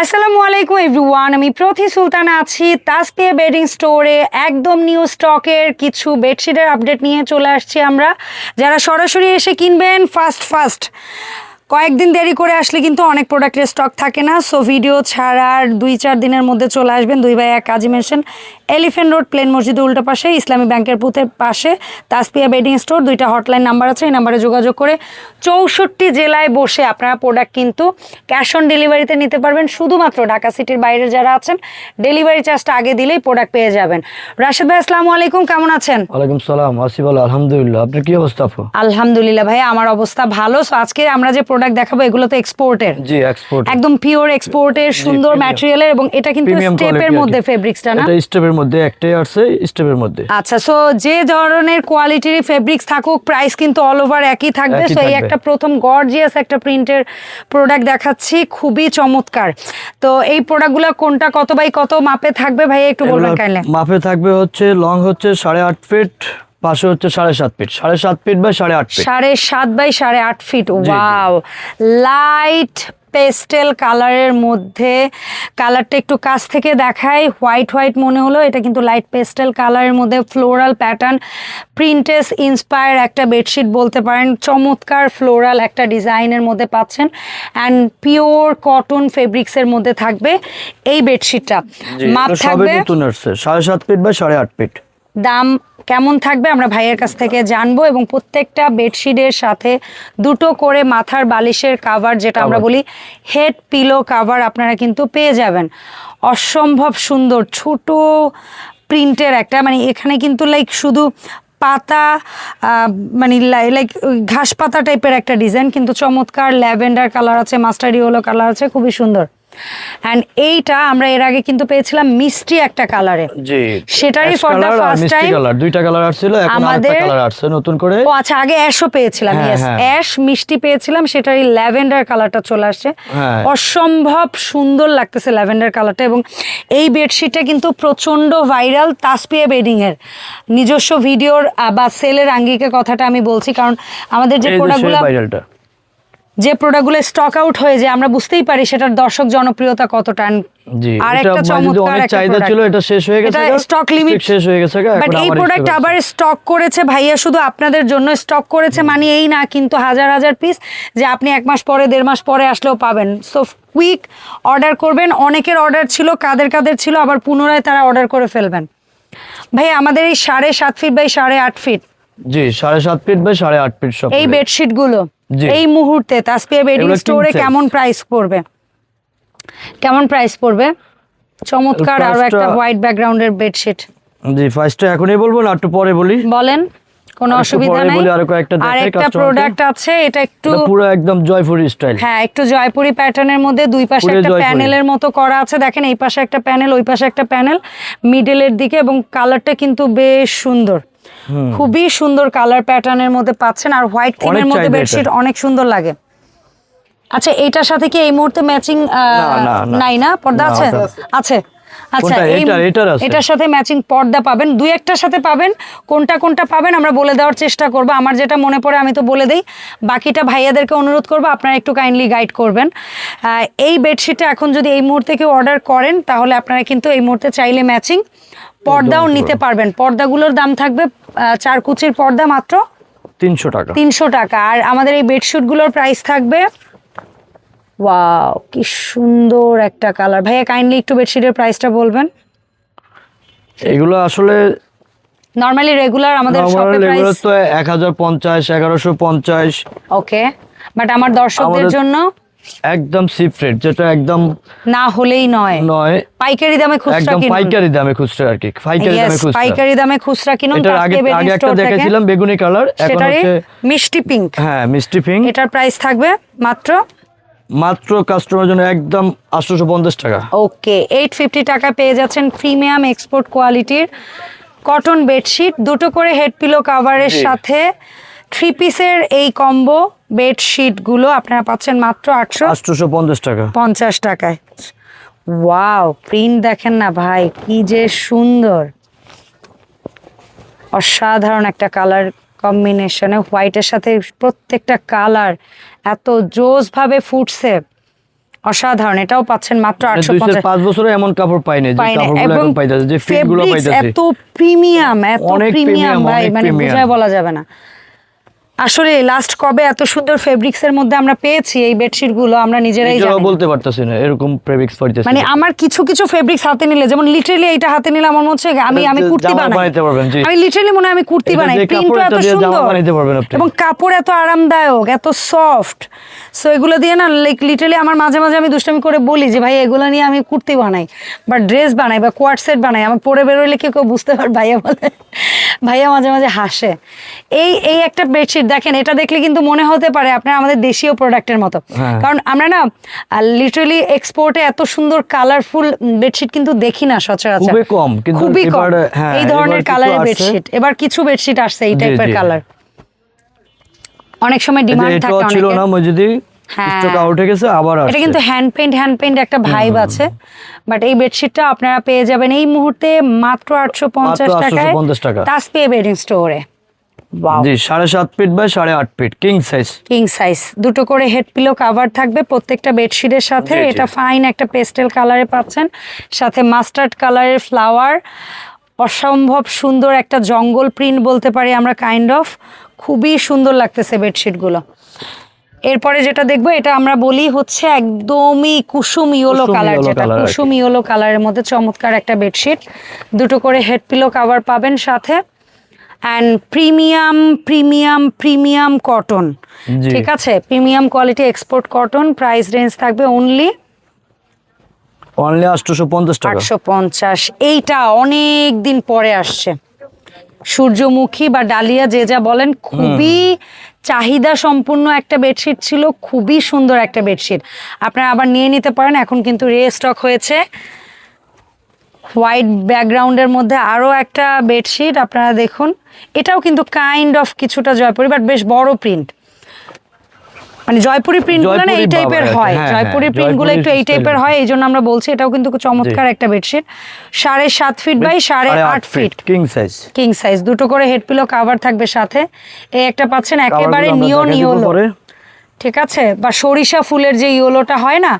আসসালামু আলাইকুম এভরিওয়ান, আমি প্রতি সুলতান আছি তাসপিয়া বেডিং স্টোরে। একদম নিউ স্টকের কিছু বেডশিটের আপডেট নিয়ে চলে আসছি আমরা। যারা সরাসরি এসে কিনবেন ফার্স্ট ফার্স্ট কয়েকদিন দেরি করে আসলে কিন্তু অনেক প্রোডাক্টের স্টক থাকে না। সো ভিডিও ছাড়ার দুই চার দিনের মধ্যে চলে আসবেন দুই ভাই এক কাজী মেনশন এলিফেন্ট রোড প্লেন মসজিদের উল্টো পাশে ইসলামী ব্যাংকের পুথের পাশে তাসপিয়া বেডিং স্টোর দুইটা হটলাইন নাম্বার আছে এই নাম্বারে যোগাযোগ করে চৌষট্টি জেলায় বসে আপনারা প্রোডাক্ট কিন্তু ক্যাশ অন ডেলিভারিতে নিতে পারবেন। শুধুমাত্র ঢাকা সিটির বাইরে যারা আছেন ডেলিভারি চার্জটা আগে দিলেই প্রোডাক্ট পেয়ে যাবেন। রাশেদ ভাই আসসালামু আলাইকুম কেমন আছেন? ওয়ালাইকুম সালাম আসিফ আলহামদুলিল্লাহ। আপনার কি অবস্থা আলহামদুলিল্লাহ ভাই আমার অবস্থা ভালো। সো আজকে আমরা যে প্রোডাক্ট দেখাবো এগুলো তো এক্সপোর্টের জি এক্সপোর্ট একদম পিওর এক্সপোর্টের সুন্দর ম্যাটেরিয়ালের এবং এটা কিন্তু স্টেপের মধ্যে ফেব্রিক্সটা না? এটা স্টেপের মধ্যে একটাই আছে স্টেপের মধ্যে। আচ্ছা সো যে ধরনের কোয়ালিটির ফেব্রিক্স থাকুক প্রাইস কিন্তু অল ওভার একই থাকবে। সো এই একটা প্রথম গর্জিয়াস একটা প্রিন্টের প্রোডাক্ট দেখাচ্ছি খুবই চমৎকার। তো এই প্রোডাক্টগুলো কোনটা কত বাই কত মাপে থাকবে ভাই একটু বলবেন কাইন্ডলি মাপে থাকবে হচ্ছে লং হচ্ছে সাড়ে আট ফিট পাশে হচ্ছে সাড়ে সাত ফিট। সাড়ে সাত ফিট বাই সাড়ে আট ফিট। সাড়ে সাত বাই সাড়ে আট ফিট ওয়াও। লাইট পেস্টেল কালারের মধ্যে কালারটা একটু কাছ থেকে দেখায় হোয়াইট হোয়াইট মনে হলো এটা কিন্তু লাইট পেস্টেল কালারের মধ্যে ফ্লোরাল প্যাটার্ন। প্রিন্টেস ইন্সপায়ার একটা বেডশিট বলতে পারেন। চমৎকার ফ্লোরাল একটা ডিজাইনের মধ্যে পাচ্ছেন। অ্যান্ড পিওর কটন ফেব্রিক্সের মধ্যে থাকবে এই বেডশিটটা। মাপ থাকবে সাড়ে সাত ফিট বা সাড়ে আট ফিট। দাম কেমন থাকবে আমরা ভাইয়ের কাছ থেকে জানব এবং প্রত্যেকটা বেডশিটের সাথে দুটো করে মাথার বালিশের কাভার যেটা আমরা বলি হেড পিলো কাভার আপনারা কিন্তু পেয়ে যাবেন। অসম্ভব সুন্দর ছোট প্রিন্টের একটা মানে এখানে কিন্তু লাইক শুধু পাতা মানে লাইক ঘাস পাতা টাইপের একটা ডিজাইন কিন্তু চমৎকার ল্যাভেন্ডার কালার আছে মাস্টার্ড ইয়েলো কালার আছে খুবই সুন্দর। অ্যান্ড এইটা আমরা এর আগে কিন্তু পেয়েছিলাম মিষ্টি একটা কালারে জি। সেটারই for the first time colour দুইটা কালার আসছিল এখন আরেকটা কালার আসছে নতুন করে। ও আচ্ছা আগে অ্যাশও পেয়েছিলাম হ্যাঁ, ইয়েস হ্যাঁ। অ্যাশ মিষ্টি পেয়েছিলাম সেটারই ল্যাভেন্ডার কালারটা চলে আসছে। হ্যাঁ। অসম্ভব সুন্দর লাগতেছে ল্যাভেন্ডার কালারটা এবং এই বেডশিটটা কিন্তু প্রচণ্ড ভাইরাল তাসপিয়া বেডিং এর। নিজস্ব ভিডিওর বা সেলের আঙ্গিকে কথাটা আমি বলছি কারণ আমাদের যে প্রোডাক্টগুলো যে প্রোডাক্টগুলো স্টক আউট হয়ে যায় আমরা বুঝতেই পারি সেটার দর্শক জনপ্রিয়তা কতটা। আর একটা মানে চমৎকার চাহিদা ছিল এটা শেষ হয়ে গেছে এটা স্টক লিমিট শেষ হয়ে গেছে বাট এই প্রোডাক্ট আবার স্টক করেছে ভাইয়া শুধু আপনাদের জন্য স্টক করেছে মানে এই না কিন্তু হাজার হাজার পিস যে আপনি এক মাস পরে দেড় মাস পরে আসলেও পাবেন। সো কুইক অর্ডার করবেন। অনেকের অর্ডার ছিল কাদের কাদের ছিল আবার পুনরায় তারা অর্ডার করে ফেলবেন। ভাই আমাদের এই সাড়ে সাত ফিট বাই সাড়ে আট ফিট জি সাড়ে সাত ফিট বাই সাড়ে আট ফিট সব এই বেডশিটগুলো। এই মুহূর্তে তাসপিয়া বেডিং স্টোরে কেমন প্রাইস পড়বে? কেমন প্রাইস পড়বে? চমৎকার আরও একটা হোয়াইট ব্যাকগ্রাউন্ডের বেডশিট জি ফার্স্টটা এখনই বলব না একটু পরে বলি। বলেন কোনো অসুবিধা নাই। আরও একটা প্রোডাক্ট আছে এটা একটু পুরো একদম জয়পুরি স্টাইল হ্যাঁ একটু জয়পুরি প্যাটার্নের মধ্যে দুই পাশে একটা প্যানেলের মতো করা আছে। দেখেন এই পাশে একটা প্যানেল ওই পাশে একটা প্যানেল মিডলের দিকে এবং কালারটা কিন্তু বেশ সুন্দর। খুবই সুন্দর কালার প্যাটার্নের মধ্যে পাচ্ছেন আর হোয়াইট থিমের অনেক মধ্যে বেডশিট অনেক সুন্দর লাগে। আচ্ছা এইটার সাথে কি এই মুহূর্তে ম্যাচিং। নাই না? পর্দা আছে? আছে। আচ্ছা? এটার- এটার আছে। এটার সাথে ম্যাচিং পর্দা পাবেন। দুই একটার সাথে পাবেন। কোনটা কোনটা পাবেন আমরা বলে দেওয়ার চেষ্টা করব। আমার যেটা মনে পড়ে আমি তো বলে দেই। বাকিটা ভাইয়াদেরকে অনুরোধ করব আপনারা একটু কাইন্ডলি গাইড করবেন। এই বেডশিটটা এখন যদি এই মুহূর্তে কেউ অর্ডার করেন তাহলে আপনারা কিন্তু এই মুহূর্তে চাইলে ম্যাচিং পর্দাও নিতে পারবেন। পর্দাগুলোর দাম থাকবে চার কুচির পর্দা মাত্র তিনশো টাকা। তিনশো টাকা। আর আমাদের এই বেডশিটগুলোর প্রাইস থাকবে ওয়াও কি সুন্দর একটা কালার। ভাইয়া কাইন্ডলি একটু বেডশিটের প্রাইসটা বলবেন। এগুলো আসলে নর্মালি রেগুলার আমাদের শপে প্রাইস তো এক হাজার পঞ্চাশ এগারোশো পঞ্চাশ। ওকে বাট আমার দর্শকদের জন্য একদম সিপ রেট যেটা একদম না হলেই নয়। নয়। পাইকারি দামে খুচরা একদম পাইকারি দামে খুচরা আর কি। পাইকারি দামে খুচরা। পাইকারি দামে খুচরা কিনুন এটার আগে আগে একটা দেখেছিলাম বেগুনি কালার এখন হচ্ছে মিষ্টি পিঙ্ক হ্যাঁ মিষ্টি পিঙ্ক এটার প্রাইস থাকবে মাত্র? মাত্র কাস্টমার জন্য একদম আটশোশো পঞ্চাশ টাকা। ওকে এইট ফিফটি টাকা পেয়ে যাচ্ছেন প্রিমিয়াম এক্সপোর্ট কোয়ালিটির কটন বেডশিট দুটো করে হেড পিলো কাভারের সাথে থ্রি পিসের এই কম্বো বেডশিটগুলো আপনারা পাচ্ছেন মাত্র আটশো আটশোশো পঞ্চাশ টাকা। পঞ্চাশ টাকায়। ওয়াও প্রিন্ট দেখেন না ভাই কি যে সুন্দর। অসাধারণ একটা কালার কম্বিনেশনে হোয়াইটের সাথে প্রত্যেকটা কালার এত জোস ভাবে ফুটছে। অসাধারণ এটাও পাচ্ছেন মাত্র মানে আটশো দুই চার পঞ্চাশ। পাঁচ বছরে এমন কাপড় পাই না কাপড়গুলো এখন পাইতেছে যে ফিটগুলো এত প্রিমিয়াম এত প্রিমিয়াম ভাই মানে। বোঝায় বলা যাবে না। আসলে লাস্ট কবে এত সুন্দর ফেব্রিক্স এর মধ্যে আমরা পেয়েছি এই বেডশিটগুলো আমরা নিজেরাই জানি। বলতে পারতেছি না এরকম প্রেবিক্স পাইতেছি মানে আমার কিছু কিছু ফেব্রিক্স হাতে নিলে যেমন লিটারালি এটা হাতে নিলে আমার মনে হচ্ছে আমি আমি কুর্তি বানাই। আমি লিটারালি মনে হয় আমি কুর্তি বানাই। কাপড় এত সুন্দর। এবং কাপড় এত আরামদায়ক এত সফট সো এগুলো দিয়ে না লাইক লিটারালি আমার মাঝে মাঝে আমি দুষ্টামি করে বলি যে ভাই এগুলো নিয়ে আমি কুর্তি বানাই বা ড্রেস বানাই বা কোয়ার সেট বানাই। আমার পরে বেরোলে কেউ কেউ বুঝতে পার ভাইয়া বলে ভাইয়া মাঝে মাঝে হাসে। এই এই একটা বেডশিট দেখেন এটা দেখলে কিন্তু মনে হতে পারে আপনার আমাদের দেশীয় প্রোডাক্টের মতো। হ্যাঁ। কারণ আমরা না লিটারালি এক্সপোর্টে এত সুন্দর কালারফুল বেডশিট কিন্তু দেখি না সচরাচর। খুবই কম, খুবই কম। হ্যাঁ, এই ধরনের কালারের বেডশিট এবার কিছু বেডশিট আসছে এই টাইপের কালার অনেক সময় ডিমান্ড থাকে ছিল না মজুদি হ্যাঁ। গেছে আবার এটা কিন্তু হ্যান্ড পেইন্ট হ্যান্ড পেইন্ট একটা ভাইব আছে। বাট এই বেডশিটটা আপনারা পেয়ে যাবেন এই মুহূর্তে মাত্র আটশো পঞ্চাশ টাকায় 850 টাকা। তাসপি বেডিং স্টোরে জি সাড়ে সাত ফিট বাই সাড়ে আট feet king size king size দুটো করে হেড পিলো কাভার থাকবে প্রত্যেকটা বেডশিটের সাথে। এটা ফাইন একটা পেস্টেল কালারে পাচ্ছেন। সাথে মাস্টার্ড কালারের ফ্লাওয়ার অসম্ভব সুন্দর একটা জঙ্গল প্রিন্ট বলতে পারি আমরা কাইন্ড অফ খুবই সুন্দর লাগতেছে বেডশিটগুলো এরপরে যেটা দেখব এটা আমরা বলি হচ্ছে একদমই কুসুম ইয়েলো কালার যেটা। কুসুম ইয়েলো কালারের মধ্যে চমৎকার একটা বেডশিট দুটো করে হেড পিলো কাভার পাবেন সাথে। And premium premium premium cotton ঠিক আছে? Premium quality export cotton price range থাকবে অনলি অনলি পঞ্চাশ টাকা। আটশো পঞ্চাশ। এইটা অনেক দিন পরে আসছে। সূর্যমুখী বা ডালিয়া যে যা বলেন খুবই চাহিদা সম্পূর্ণ একটা বেডশিট ছিল খুবই সুন্দর একটা বেডশিট আপনারা আবার নিয়ে নিতে পারেন এখন কিন্তু রে স্টক হয়েছে। হোয়াইট ব্যাকগ্রাউন্ডের মধ্যে আরও একটা বেডশিট আপনারা দেখুন। এটাও কিন্তু কাইন্ড অফ কিছুটা জয়পুরি বাট বেশ বড় প্রিন্ট মানে জয়পুরি প্রিন্টগুলো না এই টাইপের হয়। হ্যাঁ, জয়পুরি হ্যাঁ, প্রিন্টগুলো একটু এই টাইপের হয় এই জন্য আমরা বলছি এটাও কিন্তু খুব চমৎকার একটা বেডশিট সাড়ে সাত ফিট বাই সাড়ে আট feet king size king size দুটো করে হেড পিলো কাভার থাকবে সাথে। এই একটা পাচ্ছেন একেবারে নিয়ন ইয়োলো ঠিক আছে? বা সরিষা ফুলের যে ইয়োলোটা হয় না,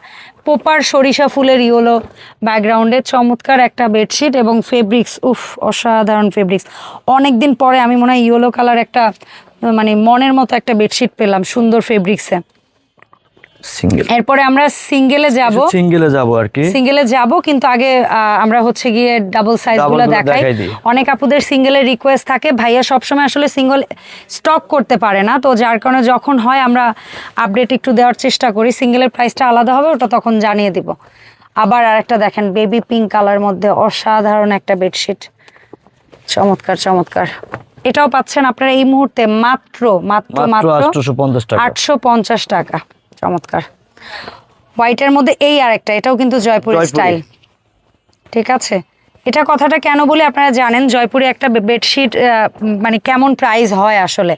পোপার সরিষা ফুলের ইয়োলো ব্যাকগ্রাউন্ডে চমৎকার একটা বেডশিট এবং ফেব্রিক্স উফ, অসাধারণ ফেব্রিক্স অনেক দিন পরে আমি মনে হয় ইয়োলো কালার একটা মানে মনের মতো একটা বেডশিট পেলাম সুন্দর ফেব্রিক্সে সিঙ্গেল এরপরে আমরা সিঙ্গেলে যাব। সিঙ্গেলে যাব আর কি। সিঙ্গেলে যাব কিন্তু আগে আমরা হচ্ছে গিয়ে ডাবল সাইজগুলো গুলো দেখাই। অনেক আপুদের সিঙ্গেলের রিকোয়েস্ট থাকে। ভাইয়া সবসময় আসলে সিঙ্গেল স্টক করতে পারে না। তো যার কারণে যখন হয় আমরা আপডেট একটু দেওয়ার চেষ্টা করি। সিঙ্গেলের প্রাইসটা আলাদা হবে ওটা তখন জানিয়ে দিব। আবার আরেকটা দেখেন বেবি পিঙ্ক কালার মধ্যে অসাধারণ একটা বেডশিট চমৎকার চমৎকার। এটাও পাচ্ছেন আপনারা এই মুহূর্তে মাত্র মাত্র মাত্র মাত্র পঞ্চাশ টাকা। আটশো পঞ্চাশ টাকা। চমৎকার। হোয়াইটের মধ্যে এই আরেকটা এটাও কিন্তু জয়পুরি। স্টাইল ঠিক আছে? এটা কথাটা কেন বলে আপনারা জানেন জয়পুরে একটা বেডশিট মানে কেমন প্রাইস হয় আসলে।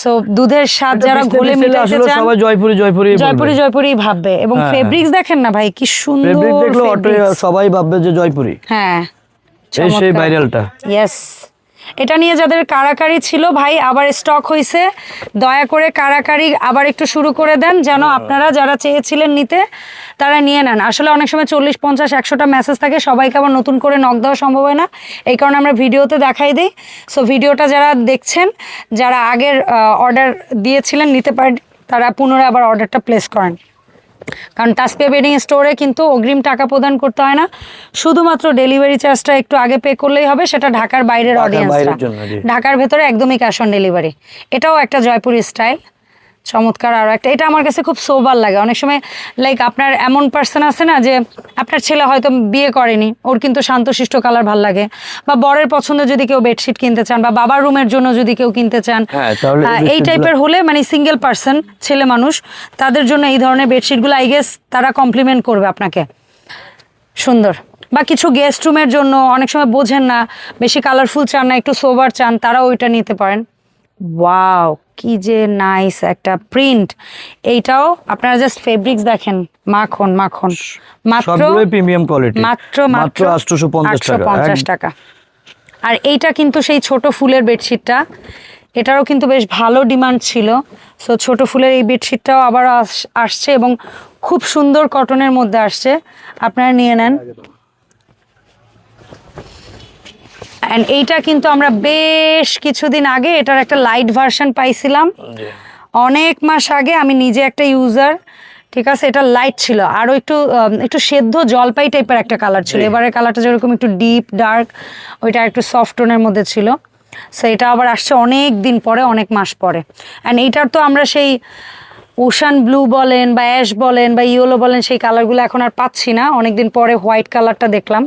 সো দুধের স্বাদ যারা ঘোলে আসলে চান সবাই জয়পুরি জয়পুরি জয়পুরি জয়পুরি ভাববে। এবং হ্যাঁ, ফেব্রিক্স দেখেন না ভাই কি সুন্দর ফেব্রিক দেখল সবাই ভাববে যে জয়পুরি। হ্যাঁ এই সেই ভাইরালটা ইয়েস এটা নিয়ে যাদের কারাকারি ছিল ভাই আবার স্টক হয়েছে দয়া করে কারাকারি আবার একটু শুরু করে দেন যেন আপনারা যারা চেয়েছিলেন নিতে তারা নিয়ে নেন। আসলে অনেক সময় চল্লিশ পঞ্চাশ একশোটা মেসেজ থাকে সবাইকে আবার নতুন করে নক দেওয়া সম্ভব হয় না। এই কারণে আমরা ভিডিওতে দেখাই দিই। সো ভিডিওটা যারা দেখছেন যারা আগের অর্ডার দিয়েছিলেন নিতে পারেন তারা পুনরায় আবার অর্ডারটা প্লেস করেন। কারণ তাসপে বেডিং স্টোরে কিন্তু অগ্রিম টাকা প্রদান করতে হয় না। শুধুমাত্র ডেলিভারি চার্জটা একটু আগে পে করলেই হবে সেটা ঢাকার বাইরের অডিয়েন্স ঢাকার ভেতরে একদমই ক্যাশ অন ডেলিভারি এটাও একটা জয়পুরি স্টাইল চমৎকার আরও একটা। এটা আমার কাছে খুব সোবার লাগে। অনেক সময় লাইক আপনার এমন পার্সন আছে না যে আপনার ছেলে হয়তো বিয়ে করেনি ওর কিন্তু শান্তশিষ্ট কালার ভালো লাগে। বা বরের পছন্দ যদি কেউ বেডশিট কিনতে চান বা বাবার রুমের জন্য যদি কেউ কিনতে চান হ্যাঁ, এই টাইপের হলে মানে সিঙ্গেল পার্সন ছেলে মানুষ তাদের জন্য এই ধরনের বেডশিটগুলো আই গেস তারা কমপ্লিমেন্ট করবে আপনাকে। সুন্দর। বা কিছু গেস্ট রুমের জন্য অনেক সময় বোঝেন না বেশি কালারফুল চান না একটু সোবার চান তারাও ওইটা নিতে পারেন। ওয়াও কি যে নাইস একটা প্রিন্ট এইটাও আপনারা জাস্ট ফেব্রিক্স দেখেন মাখন মাখন। মাত্র প্রিমিয়াম কোয়ালিটি মাত্র মাত্র আটশোশো পঞ্চাশ টাকা। আর এইটা কিন্তু সেই ছোট ফুলের বেডশিটটা এটারও কিন্তু বেশ ভালো ডিমান্ড ছিল। সো ছোট ফুলের এই বেডশিটটাও আবার আস- আসছে এবং খুব সুন্দর কটনের মধ্যে আসছে। আপনারা নিয়ে নেন। অ্যান্ড এইটা কিন্তু আমরা বেশ কিছুদিন আগে এটার একটা লাইট ভার্সন পাইছিলাম। অনেক মাস আগে আমি নিজে একটা ইউজার ঠিক আছে? এটা লাইট ছিল। আরও একটু একটু সেদ্ধ জলপাই টাইপের একটা কালার ছিল। এবারের কালারটা যেরকম একটু ডিপ ডার্ক ওইটা একটু সফট টোনের মধ্যে ছিল। সো এটা আবার আসছে অনেক দিন পরে অনেক মাস পরে। অ্যান্ড এইটার তো আমরা সেই ওশান ব্লু বলেন বা অ্যাশ বলেন বা ইয়েলো বলেন সেই কালারগুলো এখন আর পাচ্ছি না। অনেকদিন পরে হোয়াইট কালারটা দেখলাম।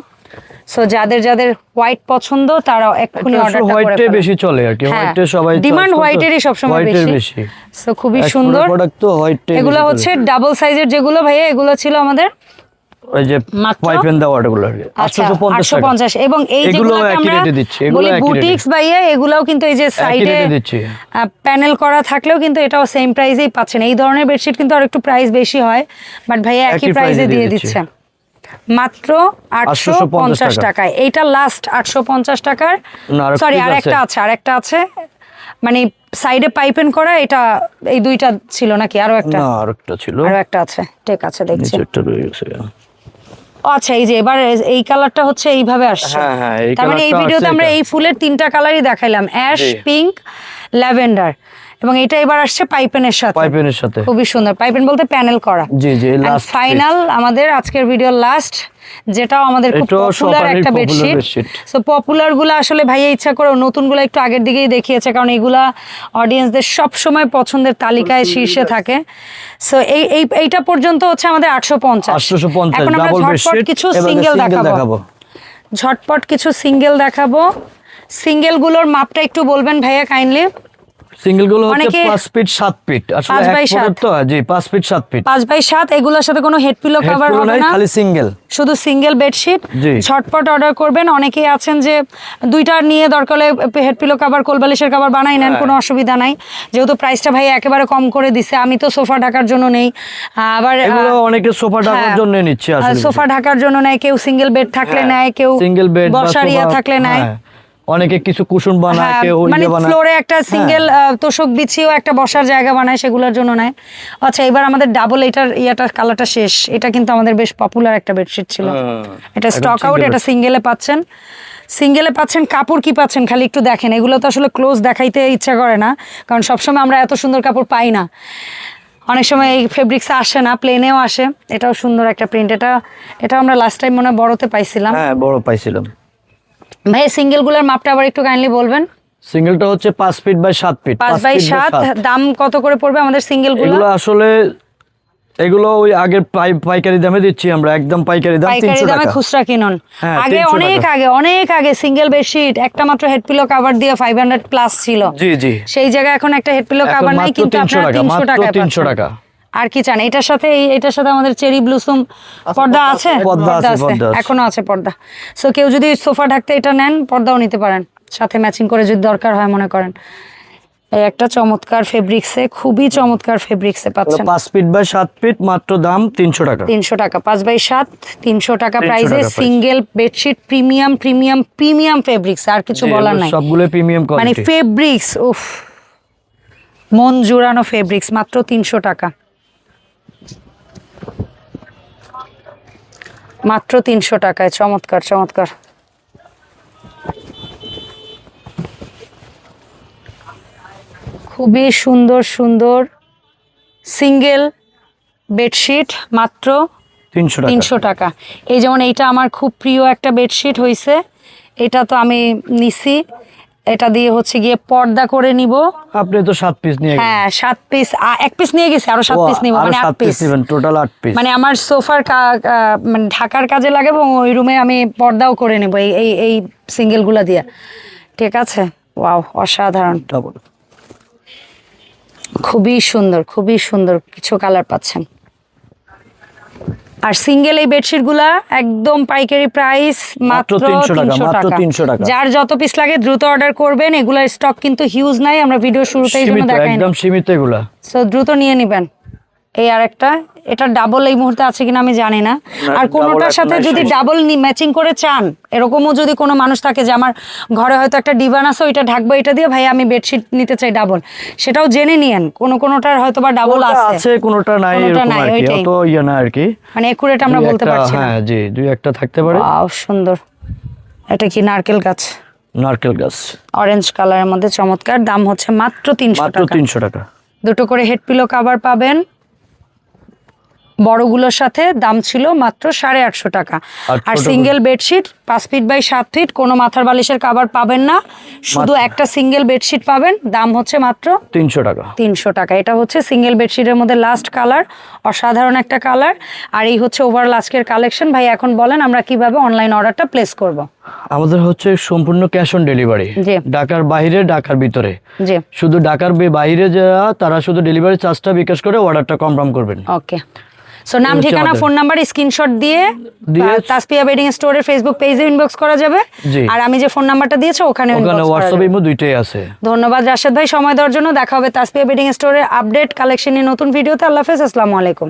সো যাদের যাদের হোয়াইট পছন্দ তারা এক্ষুনি অর্ডারটা করে হোয়াইটে বেশি চলে আর কি হ্যাঁ হোয়াইটে সবাই ডিমান্ড হোয়াইটেরই সবসময় বেশি। বেশি। সো খুবই সুন্দর। প্রোডাক্ট তো হোয়াইটে এগুলো হচ্ছে ডাবল সাইজের যেগুলো ভাইয়া এগুলো ছিল আমাদের ওই যে? পাইপ এন্ড দেওয়া গুলো আর কি। আচ্ছা 850 পঞ্চাশ এবং এই যেগুলো আমরা রেটে দিচ্ছি এগুলো বলি বুটিক্স ভাইয়া এগুলাও কিন্তু এই যে সাইডে। প্যানেল করা থাকলেও কিন্তু এটাও সেম প্রাইসেই পাচ্ছেন। এই ধরনের বেডশিট কিন্তু আর একটু প্রাইস বেশি হয় বাট ভাইয়া একই প্রাইসে দিয়ে দিচ্ছি। মাত্র আটশো পঞ্চাশ টাকা। টাকায়। এইটা লাস্ট আটশো পঞ্চাশ টাকার। সরি আর একটা আছে। আর একটা আছে। মানে সাইডে পাইপেন করা এটা এই দুইটা ছিল নাকি? আরও একটা? না আরেকটা ছিল। আরও একটা আছে। ঠিক আছে দেখছি। আচ্ছা এই যে এবার এই কালারটা হচ্ছে এইভাবে আসছে। হ্যাঁ, হ্যাঁ, তার মানে এই ভিডিওতে আমরা এই ফুলের তিনটা কালারই দেখাইলাম। অ্যাশ পিঙ্ক ল্যাভেন্ডার এবং এটা এবার আসছে পাইপেনের সাথে। পাইপেনের সাথে। খুবই সুন্দর। পাইপেন বলতে প্যানেল করা। জি জি লাস্ট ফাইনাল আমাদের আজকের ভিডিওর লাস্ট যেটাও আমাদের খুব পপুলার একটা বেডশিট সো পপুলারগুলো আসলে ভাইয়া ইচ্ছা করে নতুনগুলো একটু আগের দিকেই দেখিয়েছে কারণ এগুলা অডিয়েন্সদের সব সময় পছন্দের তালিকায় শীর্ষে থাকে। সো এই এই এইটা পর্যন্ত হচ্ছে আমাদের আটশো পঞ্চাশ। 850 এখন আমরা ঝটপট কিছু সিঙ্গেল দেখাবো। ঝটপট কিছু সিঙ্গেল দেখাবো। সিঙ্গেলগুলোর মাপটা একটু বলবেন ভাইয়া কাইন্ডলি সিঙ্গেলগুলো হচ্ছে 5 ফিট 7 ফিট আসলে পাঁচ এক বাই সাত। তো জি 5 ফিট 7 ফিট পাঁচ বাই সাত এগুলোর সাথে কোনো হেড পিলো কভার হবে না। খালি সিঙ্গেল শুধু সিঙ্গেল বেডশিট। ঝটপট অর্ডার করবেন। অনেকেই আছেন যে দুইটা নিয়ে দরকার হলে হেড পিলো কাভার কোলবালিশের কাভার বানাই নেন কোনো অসুবিধা নাই। যেহেতু প্রাইসটা ভাই একেবারে কম করে দিছে আমি তো সোফা ঢাকার জন্য নেই। আবার এগুলো অনেকে সোফা ঢাকার হ্যাঁ, জন্য নিচ্ছে আসলে। সোফা ঢাকার জন্য নেয় কেউ সিঙ্গেল বেড থাকলে নেয় কেউ সিঙ্গেল বেড বসার ইয়া থাকলে নেয়। অনেকে কিছু কুশন বানায় হ্যাঁ, কেউ মানে ইয়ে বানায় ফ্লোরে একটা হ্যাঁ। সিঙ্গেল তোষক বিছিয়েও একটা বসার জায়গা বানায় সেগুলোর জন্য নেয়। আচ্ছা এবার আমাদের ডাবল এটার ইয়াটার কালারটা শেষ। এটা কিন্তু আমাদের বেশ পপুলার একটা বেডশিট ছিল। এটা একদম স্টক আউট এটা সিঙ্গেলে পাচ্ছেন। সিঙ্গেলে পাচ্ছেন কাপড় কি পাচ্ছেন? খালি একটু দেখেন। এগুলো তো আসলে ক্লোজ দেখাইতে ইচ্ছা করে না কারণ সবসময় আমরা এত সুন্দর কাপড় পাই না। অনেক সময় এই ফেব্রিক্স আসে না প্লেনেও আসে। এটাও সুন্দর একটা প্রিন্ট এটা এটা আমরা লাস্ট টাইম মনে হয় বড়তে পাইছিলাম। হ্যাঁ বড় পাইছিলাম। ভাই সিঙ্গেলগুলোর মাপটা আবার একটু কাইন্ডলি বলবেন? সিঙ্গেলটা হচ্ছে 5 ফিট বাই 7 ফিট পাঁচ বাই সাত দাম কত করে পড়বে আমাদের সিঙ্গেলগুলো এগুলো আসলে এগুলো ওই আগের পাই- পাইকারি দামে দিচ্ছি আমরা একদম পাইকারি দাম পাইকারি দামে খুচরা কিনুন। হ্যাঁ, আগে অনেক আগে অনেক আগে সিঙ্গেল বেডশিট একটা মাত্র হেড পিলো কভার দিয়ে ফাইভ হান্ড্রেড প্লাস ছিল। জি জি। সেই জায়গায় এখন একটা হেড পিলো কভার নাই কিন্তু 300 আপনারা টাকা, তিনশো মাত্র 300 টাকা। আর কি চান? এটার সাথে এই- এটার সাথে আমাদের চেরি ব্লুসুম পর্দা আছে? পর্দা আছে, এখনও আছে পর্দা। সো কেউ যদি সোফা ঢাকতে এটা নেন পর্দাও নিতে পারেন। সাথে ম্যাচিং করে যদি দরকার হয় মনে করেন। এই একটা চমৎকার ফেব্রিক্সে খুবই চমৎকার ফেব্রিক্সে পাচ্ছেন। 5 ফিট বাই 7 ফিট মাত্র দাম 300 টাকা। তিনশো টাকা। পাঁচ বাই সাত তিনশো টাকা 300 প্রাইসে single bedsheet premium premium premium fabrics আর কিছু বলার নাই। সবগুলো প্রিমিয়াম মানে ফেব্রিক্স উফ মন জুড়ানো ফেব্রিক্স মাত্র তিনশো টাকা। মাত্র তিনশো টাকায় চমৎকার চমৎকার। খুবই সুন্দর সুন্দর সিঙ্গেল বেডশিট মাত্র 300 তিনশো টাকা। এই যেমন এইটা আমার খুব প্রিয় একটা বেডশিট হয়েছে এটা তো আমি নিছি। এটা দিয়ে হচ্ছে গিয়ে পর্দা করে নিব। আপনি তো 7 পিস নিয়ে হ্যাঁ সাত পিস এক পিস নিয়ে গেছি আরও সাত পিস নিব মানে আট সাত পিস নেবেন টোটাল 8 পিস মানে আমার সোফার মানে ঢাকার কাজে লাগে এবং ওই রুমে আমি পর্দাও করে নেব এই এই এই সিঙ্গেলগুলা দিয়ে। ঠিক আছে? ওয়াও অসাধারণ। খুবই সুন্দর খুবই সুন্দর কিছু কালার পাচ্ছেন। আর সিঙ্গেল এই বেডশিটগুলা একদম পাইকারি প্রাইস মাত্র মাত্র 300 টাকা, তিনশো টাকা। যার যত পিস লাগে দ্রুত অর্ডার করবেন। এগুলা স্টক কিন্তু হিউজ নাই আমরা ভিডিও শুরুতেই জন্য দেখাই একদম সীমিত এগুলা। সো দ্রুত নিয়ে নেবেন। এই আরেকটা এটা ডাবল এই মুহূর্তে আছে কিনা আমি জানি না। আর কোনোটার সাথে যদি। ডাবল ম্যাচিং করে চান এরকমও যদি কোনো মানুষ থাকে যে আমার ঘরে হয়তো একটা ডিভান আছে ওইটা ঢাকবো এটা দিয়ে ভাই আমি বেডশিট নিতে চাই ডাবল সেটাও জেনে নিয়েন কোনো কোনোটার হয়তো বা ডাবল আছে। কোনোটা নাই কোনোটা নাই, ওইটাই। অত ইয়ে না আর কি। মানে একুরেট আমরা বলতে পারছি হ্যাঁ জি দুই একটা থাকতে পারে। ওয়াও সুন্দর। এটা কি নারকেল গাছ? নারকেল গাছ। অরেঞ্জ কালারের মধ্যে চমৎকার দাম হচ্ছে মাত্র তিনশো মাত্র টাকা। তিনশো টাকা। দুটো করে হেড পিলো কাভার পাবেন। বড়গুলোর সাথে দাম ছিল মাত্র সাড়ে আটশো টাকা। আর সিঙ্গেল বেডশিট পাঁচ ফিট বাই সাত ফিট কোনো মাথার বালিশের কাভার পাবেন না। শুধু একটা সিঙ্গেল বেডশিট পাবেন দাম হচ্ছে মাত্র তিনশো টাকা। তিনশো টাকা। এটা হচ্ছে সিঙ্গেল বেডশিটের মধ্যে লাস্ট কালার অসাধারণ একটা কালার আর এই হচ্ছে ওভারঅল আজকের কালেকশন ভাই এখন বলেন আমরা কীভাবে অনলাইন অর্ডারটা প্লেস করব। আমাদের হচ্ছে সম্পূর্ণ ক্যাশ অন ডেলিভারি। ঢাকার বাইরে ঢাকার ভিতরে। শুধু ঢাকার বাইরে যারা তারা শুধু ডেলিভারি চার্জটা বিকাশ করে অর্ডারটা কনফার্ম করবেন। ওকে সো নাম ঠিকানা ফোন নাম্বার স্ক্রিনশট দিয়ে তাসপিয়া বেডিং স্টোরের ফেসবুক পেজে ইনবক্স করা যাবে। আর আমি যে ফোন নাম্বারটা দিয়েছি ওখানে ওখানে হোয়াটসঅ্যাপ ইমো দুইটাই আছে। ধন্যবাদ রাশেদ ভাই। সময় দেওয়ার জন্য দেখা হবে তাসপিয়া বেডিং স্টোরের আপডেট কালেকশন নিয়ে নতুন ভিডিওতে আল্লাহ হাফেজ আসসালামু আলাইকুম।